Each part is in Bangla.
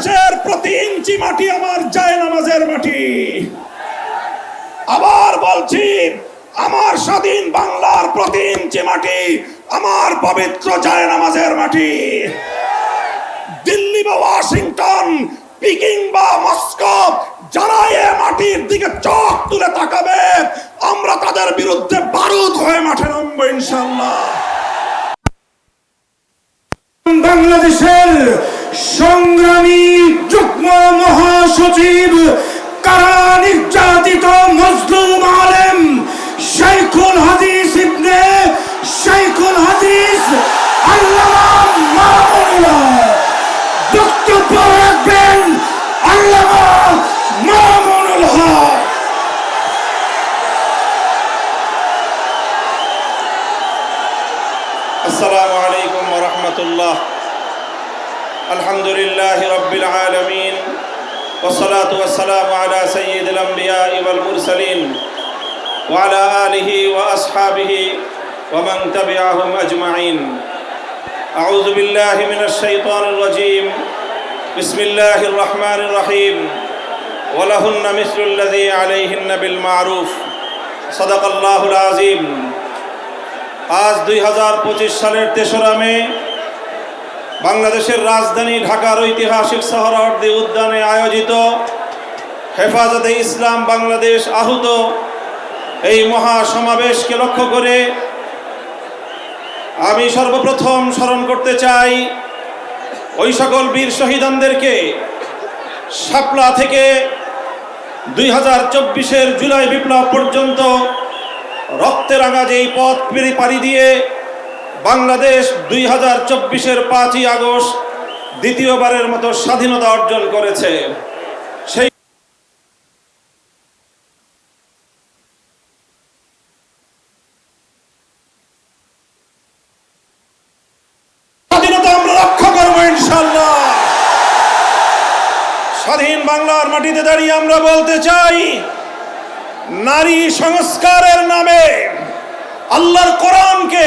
বাংলাদেশের প্রতি ইঞ্চি মাটি আমার যায় নামাজের মাটি। আবার বলছি, আমার স্বাধীন বাংলার প্রতি ইঞ্চি মাটি আমার পবিত্র যায় নামাজের মাটি। দিল্লি বা ওয়াশিংটন, পিকিং বা মস্কো যারা এ মাটির দিকে চোখ তুলে তাকাবে, আমরা তাদের বিরুদ্ধে বারুদ হয়ে মাঠে নামবো ইনশাল্লাহ বাংলাদেশের সংগ্রামী যুগ্ম মহাসচিব, কারা নির্যাতিত মজলুম আলেম, শাইখুল হাদিস ইবনে শাইখুল হাদিস আসসালামু আলাইকুম ওয়া الحمد لله رب العالمين والصلاة والسلام على سيد الأنبياء والمرسلين وعلى آله وأصحابه ومن تبعهم أجمعين أعوذ بالله من الشيطان الرجيم بسم الله الرحمن الرحيم ولهن مثل الذي عليهن بالمعروف صدق الله العظيم আজ দুই হাজার পঁচিশ সালের তেসরা মে বাংলাদেশের রাজধানী ঢাকার ঐতিহাসিক শহরার্দি উদ্যানে আয়োজিত হেফাজতে ইসলাম বাংলাদেশ আহত এই মহা সমাবেশকে লক্ষ্য করে আমি সর্বপ্রথম স্মরণ করতে চাই ওই সকল বীর শহীদানদেরকে শাপলা থেকে দুই হাজার চব্বিশের জুলাই বিপ্লব পর্যন্ত রক্তে রাঙা যেই পথ পেরি পাড়ি দিয়ে বাংলাদেশ দুই হাজার চব্বিশের পাঁচই আগস্ট দ্বিতীয়বারের মতো স্বাধীনতা অর্জন করেছে। সেই স্বাধীন বাংলার মাটিতে দাঁড়িয়ে আমরা বলতে চাই, নারী সংস্কারের নামে আল্লাহর কোরআনকে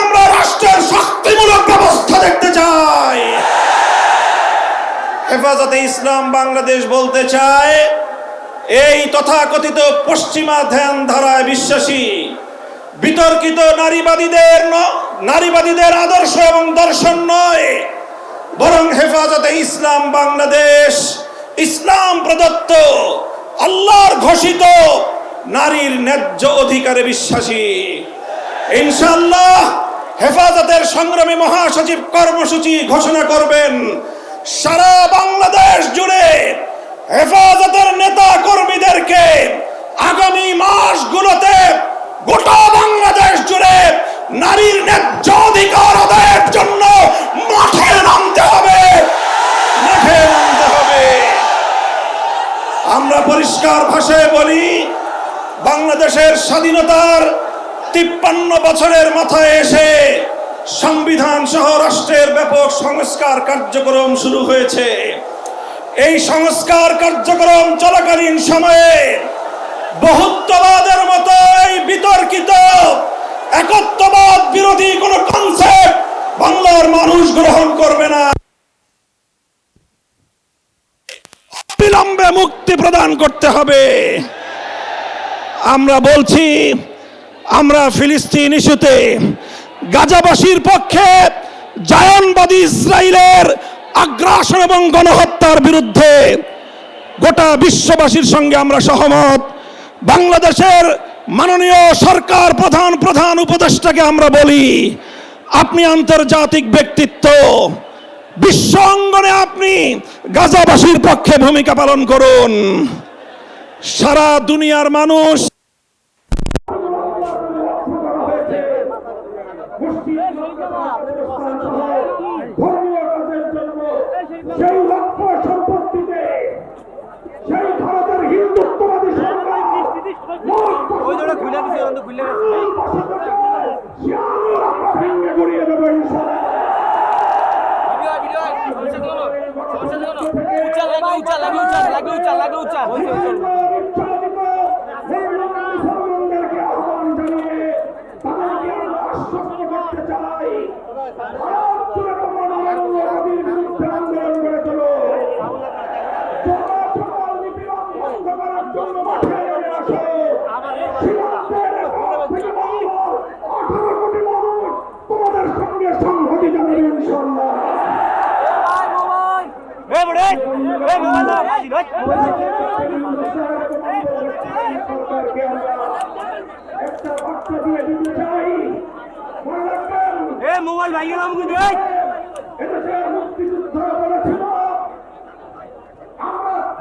রাষ্ট্রের শাস্তিমূলক ব্যবস্থা দেখতে চাই। হেফাজতে ইসলাম বাংলাদেশ বলতে চায়, এই তথাকথিত পশ্চিমা ধ্যান ধারায় বিশ্বাসী, বিতর্কিত নারীবাদীদের নারীবাদীদের আদর্শ এবং দর্শন নয়, বরং হেফাজতে ইসলাম বাংলাদেশ, ইসলাম প্রদত্ত, আল্লাহর ঘোষিত নারীর ন্যায্য অধিকারে বিশ্বাসী। ইনশাআল্লাহ হেফাজতের সংগ্রামী মহাসচিব কর্মসূচি ঘোষণা করবেন। সারা বাংলাদেশ জুড়ে হেফাজতের নেতা কর্মীদেরকে আগামী মাসগুলোতে গোটা বাংলাদেশ জুড়ে নারীর ন্যায্য অধিকার আদায়ের জন্য মাঠে নামতে হবে। মাঠে নামতে হবে। আমরা পরিষ্কার ভাষায় বলি, বাংলাদেশের স্বাধীনতার তিপ্পান্ন বছরের মাথায় এসে সংবিধান সহ রাষ্ট্রের ব্যাপক সংস্কার কার্যক্রম শুরু হয়েছে। এই সংস্কার কার্যক্রম চলাকালীন সময়ে বহুত্ববাদের মতো এই বিতর্কিত, একত্ববাদ বিরোধী কোন কনসেপ্ট বাংলার মানুষ গ্রহণ করবে না। বিলম্বে মুক্তি প্রদান করতে হবে। আমরা বলছি আমরা ফিলিস্তিন ইস্যুতে গাজাবাসীর পক্ষে জায়নবাদী ইসরায়েলের আগ্রাসন এবং গণহত্যার বিরুদ্ধে গোটা বিশ্ববাসীর সঙ্গে আমরা সহমত। বাংলাদেশের মাননীয় সরকার প্রধান প্রধান উপদেষ্টাকে আমরা বলি, আপনি আন্তর্জাতিক ব্যক্তিত্ব। বিশ্ব অঙ্গনে আপনি গাজাবাসীর পক্ষে ভূমিকা পালন করুন। সারা দুনিয়ার মানুষ ধর্মীয় কাজের জন্য সেই লক্ষ্য সম্পত্তিতে সেই ভারতের হিন্দুত্ববাদী সরকার উচ্চা লাগে উচ্চা লাগে উচ্চা লাগে উচ্চা লাগে উচ্চা মোবাইল ভাই গেলাম কিন্তু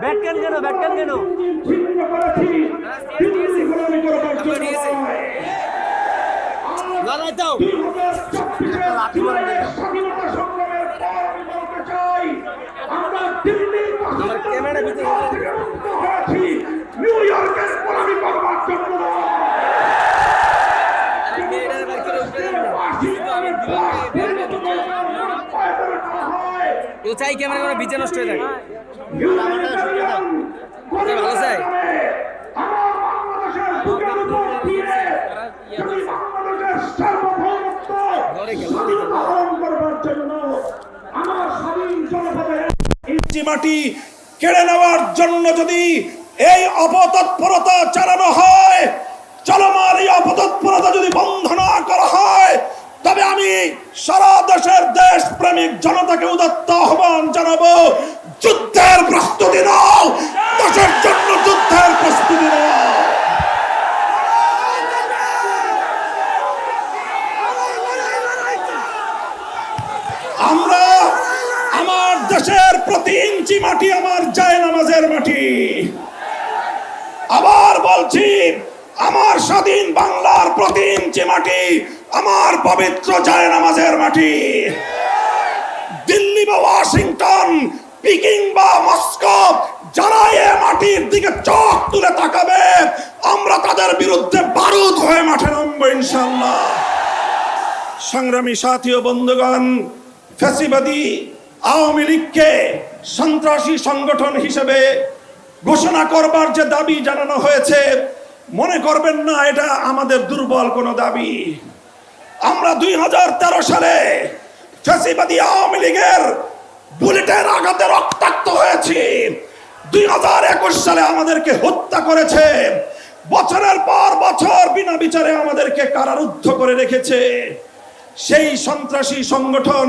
ব্যাট কেন কেন ব্যাট কেন কেন। লড়াই দাও দুই হাজার চব্বিশের জুলাইয়ের স্বাধীনতা সংগ্রামের পর আমি বলতে চাই মুক্ত হয়েছি নিউ ইয়র্কের গোলামি করবার জন্য নয়। ও চাই ক্যামেরা করে বিচে নষ্ট হয়ে যায় ভালো ভালো চাই? আমার বাংলাদেশের বুকের উপর দিয়ে আমি বাংলাদেশের সার্বভৌমত্ব স্বাধীনতা হরণ করবার জন্য আমার স্বাধীন জনপদের ইঞ্চি মাটি কেড়ে নেওয়ার জন্য যদি এই অপতৎপরতা চালানো হয়, চলমান এই অপতৎপরতা যদি বন্ধ না করা হয়, তবে আমি সারা দেশের দেশ প্রেমিক জনতাকে উদাত্ত আহ্বান জানাব, যুদ্ধের প্রস্তুতি নাও, দেশের জন্য যুদ্ধের প্রস্তুতি নাও আমরা আমার দেশের প্রতি ইঞ্চি মাটি আমার যায় নামাজের মাটি। আবার বলছি, আমার স্বাধীন বাংলার প্রতি ইঞ্চি মাটি আমার পবিত্র যায় নামাজের মাটি। দিল্লি বা ওয়াশিংটন, পিকিং বা মস্কো যারা এ মাটির দিকে চোখ তুলে তাকাবে, আমরা তাদের বিরুদ্ধে বারুদ হয়ে মাঠে নামবো ইনশাল্লাহ সংগ্রামী সাথী ও বন্ধুগণ ফ্যাসিবাদী আওয়ামী লীগকে সন্ত্রাসী সংগঠন হিসেবে ঘোষণা করবার যে দাবি জানানো হয়েছে, মনে করবেন না, এটা আমাদের দুর্বল কোনো দাবি। আমরা দুই হাজার তেরো সালে ফ্যাসিবাদী আওয়ামী লীগের বুলেটের আঘাতে রক্তাক্ত হয়েছি। দুই হাজার একুশ সালে আমাদেরকে হত্যা করেছে। বছরের পর বছর বিনা বিচারে আমাদেরকে কারারুদ্ধ করে রেখেছে। সেই সন্ত্রাসী সংগঠন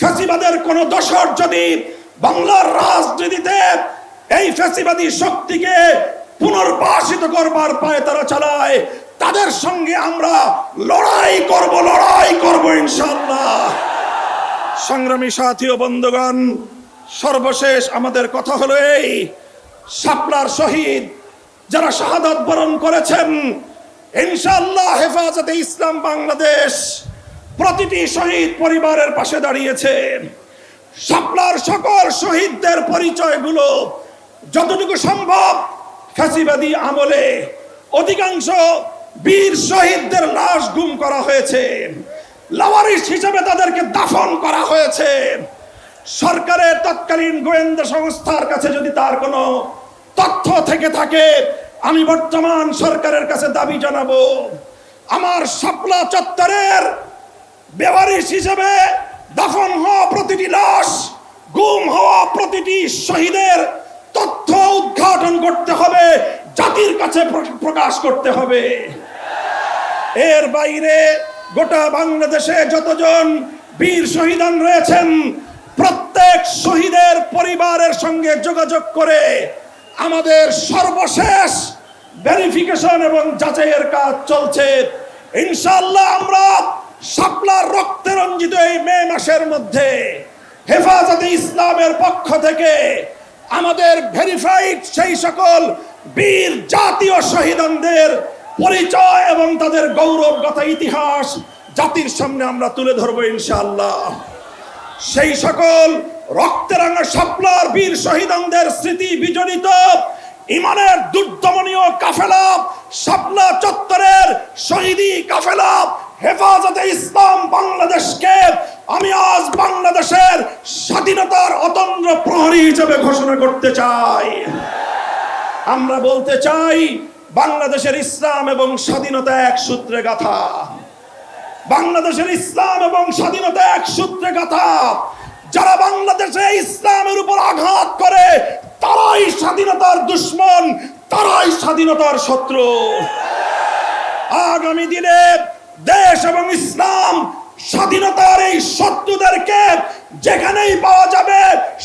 ফ্যাসিবাদের কোন দশর যদি বাংলার রাজনীতিতে এই ফ্যাসিবাদী শক্তিকে পুনর্বাসিত করবার পায়ে তারা চালায়, তাদের সঙ্গে আমরা লড়াই করব লড়াই করব ইনশাল্লাহ সংগ্রামী সাথী ও বন্ধুগণ, সর্বশেষ আমাদের কথা হলো এই, শাপলার শহীদ যারা শাহাদাত বরণ করেছেন, ইনশাআল্লাহ হেফাজতে ইসলাম বাংলাদেশ। প্রতিটি শহীদ পরিবারের পাশে দাঁড়িয়েছে। শাপলার সকল শহীদদের পরিচয়গুলো যতটুকু সম্ভব ফ্যাসিবাদী আমলে। অধিকাংশ বীর শহীদদের লাশ গুম করা হয়েছে। লাওয়ারিস হিসেবে তাদেরকে দাফন করা হয়েছে। সরকারের তৎকালীন গোয়েন্দা সংস্থার কাছে যদি তার কোনো তথ্য থেকে থাকে, আমি বর্তমান সরকারের কাছে দাবি জানাব। আমার শাপলা চত্বরের বেওয়ারিশ হিসেবে দাফন হওয়া প্রতিটি লাশ, গুম হওয়া প্রতিটি শহীদের তথ্য উদ্ঘাটন করতে হবে, জাতির কাছে প্র- প্রকাশ করতে হবে। এর বাইরে গোটা বাংলাদেশে যতজন বীর শহীদান রয়েছেন, প্রত্যেক শহীদের পরিবারের সঙ্গে যোগাযোগ করে আমাদের সর্বশেষ ভেরিফিকেশন এবং যাচাইয়ের কাজ চলছে। ইনশাআল্লাহ আমরা শাপলার রক্তে রঞ্জিত এই মে মাসের মধ্যে হেফাজতে ইসলামের পক্ষ থেকে আমাদের ভেরিফাইড সেই সকল বীর জাতীয় শহীদদের পরিচয় এবং তাদের গৌরবগত ইতিহাস জাতির সামনে আমরা তুলে ধরবো ইনশাআল্লাহ। সেই সকল রক্তেরাঙা শাপলার বীর শহীদদের স্মৃতি বিজড়িত ইমানের দুর্দমনীয় কাফেলা, শাপলা চত্বরের শহীদি কাফেলা হেফাজতে ইসলাম বাংলাদেশকে আমি আজ বাংলাদেশের স্বাধীনতার অতন্দ্র প্রহরী হিসেবে ঘোষণা করতে চাই। আমরা বলতে চাই, বাংলাদেশের ইসলাম এবং স্বাধীনতা এক সূত্রে গাথা। বাংলাদেশের ইসলাম এবং স্বাধীনতা এক সূত্রে কথা যারা বাংলাদেশে ইসলামের উপর আঘাত করে, তারাই স্বাধীনতার দুশ্মন, তারাই স্বাধীনতার শত্রু। আগামী দিনে দেশ এবং ইসলাম স্বাধীনতার এই শত্রুদেরকে যেখানেই পাওয়া যাবে,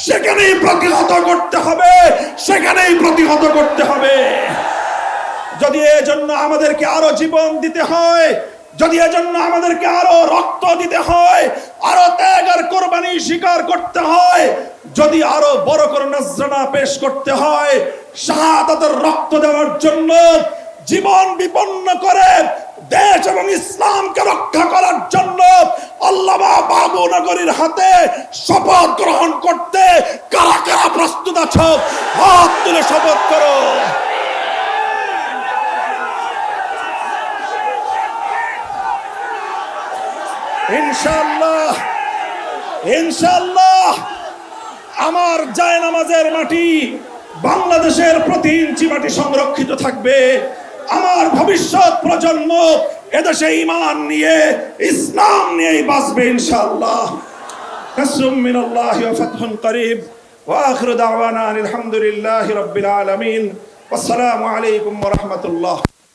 সেখানেই প্রতিহত করতে হবে, সেখানেই প্রতিহত করতে হবে। যদি এজন্য আমাদেরকে আরও জীবন দিতে হয়, যদি এজন্য আমাদেরকে আরও রক্ত দিতে হয়, আরও ত্যাগ আর কোরবানি স্বীকার করতে হয়, যদি আরও বড় করে নজরানা পেশ করতে হয়, শাহাদাতের রক্ত দেওয়ার জন্য জীবন বিপন্ন করে দেশ এবং ইসলামকে রক্ষা করার জন্য আল্লামা বাবু নগরীর হাতে শপথ গ্রহণ করতে কারা কারা প্রস্তুত আছো? হাত তুলে শপথ করো। ইনশাল্লাহ ইনশাল্লাহ আমার জায় নামাজের মাটি বাংলাদেশের প্রতি ইঞ্চি মাটি সংরক্ষিত থাকবে। আমার ভবিষ্যৎ প্রজন্ম এদেশে ইমান নিয়ে, ইসলাম নিয়েই বাঁচবে ইনশাআল্লাহ। কাসুম মিনাল্লাহি দাওয়ানা আলহামদুলিল্লাহি আসসালামু আলাইকুম রহমতুল্লাহ।